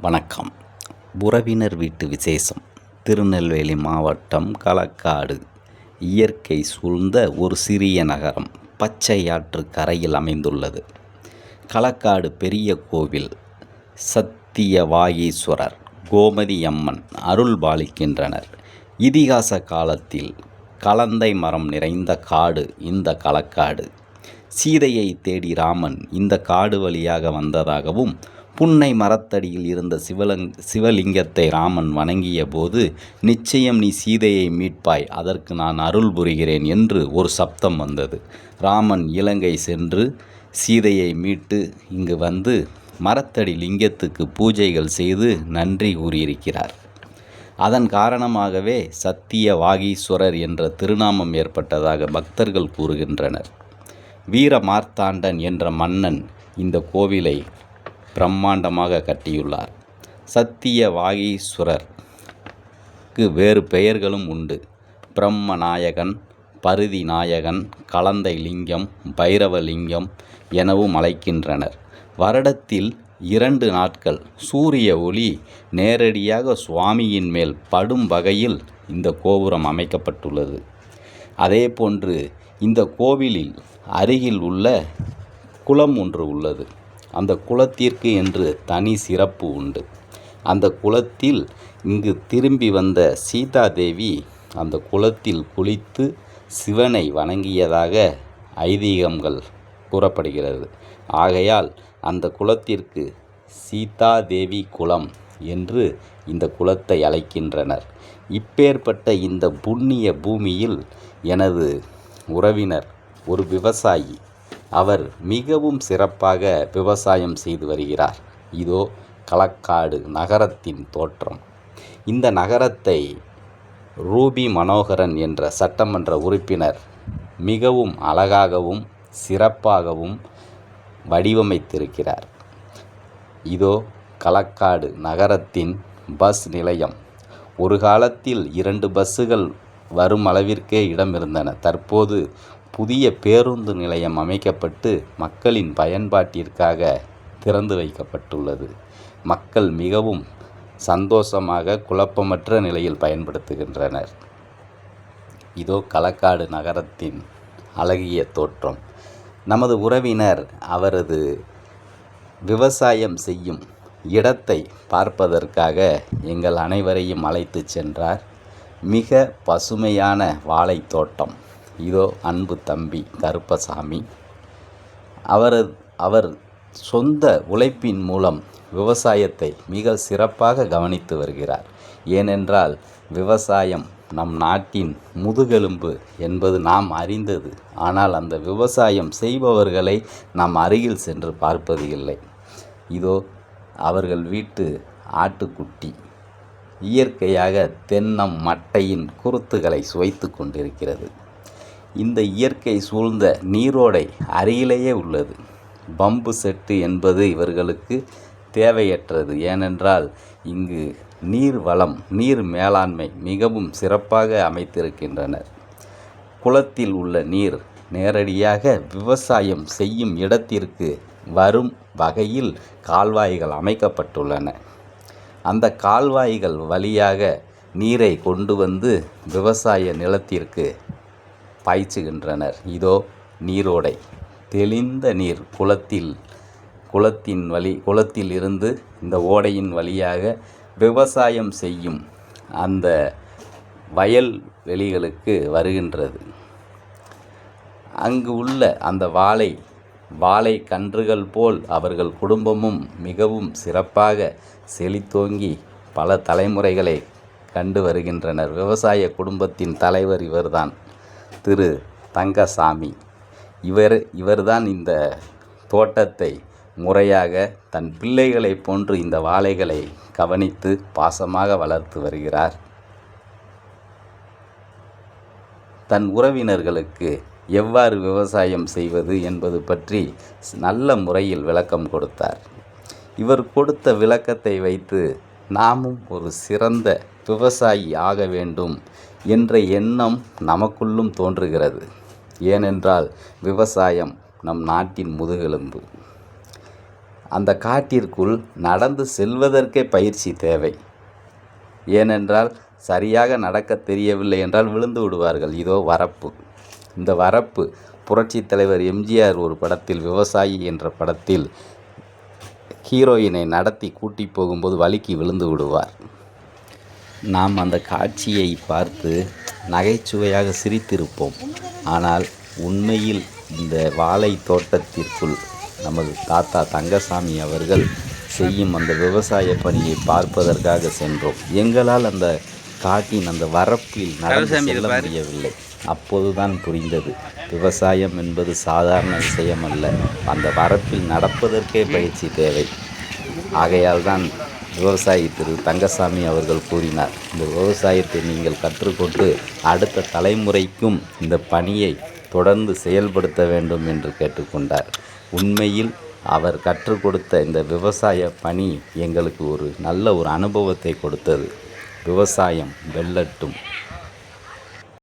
வணக்கம். உறவினர் வீட்டு விசேஷம். திருநெல்வேலி மாவட்டம் களக்காடு. இயற்கை சூழ்ந்த ஒரு சிறிய நகரம். பச்சை ஆற்று கரையில் அமைந்துள்ளது. களக்காடு பெரிய கோவில். சத்தியவாகீஸ்வரர் கோமதி அம்மன் அருள் பாலிக்கின்றனர் இதிகாச காலத்தில் கலந்தை மரம் நிறைந்த காடு இந்த களக்காடு. சீதையை தேடி ராமன் இந்த காடு வழியாக வந்ததாகவும் புன்னை மரத்தடியில் இருந்த சிவலங் சிவலிங்கத்தை ராமன் வணங்கிய போது நிச்சயம் நீ சீதையை மீட்பாய் அதற்கு நான் அருள் புரிகிறேன் என்று ஒரு சப்தம் வந்தது. ராமன் இலங்கை சென்று சீதையை மீட்டு இங்கு வந்து மரத்தடி லிங்கத்துக்கு பூஜைகள் செய்து நன்றி கூறியிருக்கிறார். அதன் காரணமாகவே சத்திய வாகீஸ்வரர் என்ற திருநாமம் ஏற்பட்டதாக பக்தர்கள் கூறுகின்றனர். வீர மார்த்தாண்டன் என்ற மன்னன் இந்த கோவிலை பிரம்மாண்டமாக கட்டியுள்ளார். சத்திய வாகீஸ்வரருக்கு வேறு பெயர்களும் உண்டு. பிரம்ம நாயகன் பருதி நாயகன் கலந்தை லிங்கம் பைரவலிங்கம் எனவும் அழைக்கின்றனர். வருடத்தில் இரண்டு நாட்கள் சூரிய ஒளி நேரடியாக சுவாமியின் மேல் படும் வகையில் இந்த கோபுரம் அமைக்கப்பட்டுள்ளது. அதேபோன்று இந்த கோவிலில் அருகில் உள்ள குளம் ஒன்று உள்ளது. அந்த குளத்திற்கு என்று தனி சிறப்பு உண்டு. அந்த குளத்தில் இங்கு திரும்பி வந்த சீதாதேவி அந்த குளத்தில் குளித்து சிவனை வணங்கியதாக ஐதீகங்கள் கூறப்படுகிறது. ஆகையால் அந்த குளத்திற்கு சீதாதேவி குளம் என்று இந்த குளத்தை அழைக்கின்றனர். இப்பேற்பட்ட இந்த புண்ணிய பூமியில் எனது உறவினர் ஒரு விவசாயி அவர் மிகவும் சிறப்பாக விவசாயம் செய்து வருகிறார். இதோ களக்காடு நகரத்தின் தோற்றம். இந்த நகரத்தை ரூபி மனோகரன் என்ற சட்டமன்ற உறுப்பினர் மிகவும் அழகாகவும் சிறப்பாகவும் வடிவமைத்திருக்கிறார். இதோ களக்காடு நகரத்தின் பஸ் நிலையம். ஒரு காலத்தில் இரண்டு பஸ்ஸுகள் வரும் அளவிற்கே இடம் இருந்தன தற்போது புதிய பேருந்து நிலையம் அமைக்கப்பட்டு மக்களின் பயன்பாட்டிற்காக திறந்து வைக்கப்பட்டுள்ளது. மக்கள் மிகவும் சந்தோஷமாக குழப்பமற்ற நிலையில் பயன்படுத்துகின்றனர். இதோ களக்காடு நகரத்தின் அழகிய தோற்றம். நமது உறவினர் அவரது விவசாயம் செய்யும் இடத்தை பார்ப்பதற்காக எங்கள் அனைவரையும் அழைத்து சென்றார். மிக பசுமையான வாழைத் தோட்டம். இதோ அன்பு தம்பி கருப்பசாமி. அவரது அவர் சொந்த உழைப்பின் மூலம் விவசாயத்தை மிக சிறப்பாக கவனித்து வருகிறார். ஏனென்றால் விவசாயம் நம் நாட்டின் முதுகெலும்பு என்பது நாம் அறிந்தது. ஆனால் அந்த விவசாயம் செய்பவர்களை நாம் அருகில் சென்று பார்ப்பது இல்லை. இதோ அவர்கள் வீட்டு ஆட்டுக்குட்டி இயற்கையாக தென்னம் மட்டையின் குருத்துகளை சுவைத்து கொண்டிருக்கிறது. இந்த இயற்கை சூழ்ந்த நீரோடை அருகிலேயே உள்ளது. பம்பு செட்டு என்பது இவர்களுக்கு தேவையற்றது. ஏனென்றால் இங்கு நீர் வளம் நீர் மேலாண்மை மிகவும் சிறப்பாக அமைத்திருக்கின்றனர். குளத்தில் உள்ள நீர் நேரடியாக விவசாயம் செய்யும் இடத்திற்கு வரும் வகையில் கால்வாய்கள் அமைக்கப்பட்டுள்ளன. அந்த கால்வாய்கள் வழியாக நீரை கொண்டு வந்து விவசாய நிலத்திற்கு பாய்ச்சுகின்றனர். இதோ நீரோடை. தெளிந்த நீர் குளத்தில் குளத்தின் வழி குளத்தில் இருந்து இந்த ஓடையின் வழியாக விவசாயம் செய்யும் அந்த வயல் வெளிகளுக்கு வருகின்றது. அங்கு உள்ள அந்த வாழை வாழை கன்றுகள் போல் அவர்கள் குடும்பமும் மிகவும் சிறப்பாக செழித்தோங்கி பல தலைமுறைகளை கண்டு வருகின்றனர். விவசாய குடும்பத்தின் தலைவர் இவர்தான். திரு தங்கசாமி. இவர் இவர்தான் இந்த தோட்டத்தை முறையாக தன் பிள்ளைகளைப் போன்று இந்த வாழைகளை கவனித்து பாசமாக வளர்த்து வருகிறார். தன் உறவினர்களுக்கு எவ்வாறு விவசாயம் செய்வது என்பது பற்றி நல்ல முறையில் விளக்கம் கொடுத்தார். இவர் கொடுத்த விளக்கத்தை வைத்து நாமும் ஒரு சிறந்த விவசாயி ஆக வேண்டும் என்ற எண்ணம் நமக்குள்ளும் தோன்றுகிறது. ஏனென்றால் விவசாயம் நம் நாட்டின் முதுகெலும்பு. அந்த காட்டிற்குள் நடந்து செல்வதற்கே பயிற்சி தேவை. ஏனென்றால் சரியாக நடக்க தெரியவில்லை என்றால் விழுந்து விடுவார்கள். இதோ வரப்பு. இந்த வரப்பு புரட்சித் தலைவர் எம்ஜிஆர் ஒரு படத்தில் விவசாயி என்ற படத்தில் ஹீரோயினை நடத்தி கூட்டி போகும்போது வலிக்கு விழுந்து விடுவார். நாம் அந்த காட்சியை பார்த்து நகைச்சுவையாக சிரித்திருப்போம். ஆனால் உண்மையில் இந்த வாழை தோட்டத்திற்குள் நமது தாத்தா தங்கசாமி அவர்கள் செய்யும் அந்த விவசாய பணியை பார்ப்பதற்காக சென்றோம். எங்களால் அந்த காட்டின் அந்த வரப்பில் நடந்து செல்ல முடியவில்லை. அப்போதுதான் புரிந்தது. விவசாயம் என்பது சாதாரண விஷயம் அல்ல அந்த வரப்பில் நடப்பதற்கே பயிற்சி தேவை. ஆகையால் தான் விவசாயி திரு தங்கசாமி அவர்கள் கூறினார். இந்த விவசாயத்தை நீங்கள் கற்றுக்கொண்டு அடுத்த தலைமுறைக்கும் இந்த பணியை தொடர்ந்து செயல்படுத்த வேண்டும் என்று கேட்டுக்கொண்டார். உண்மையில் அவர் கற்றுக் கொடுத்த இந்த விவசாய பணி எங்களுக்கு ஒரு நல்ல ஒரு அனுபவத்தை கொடுத்தது. விவசாயம் வெல்லட்டும்.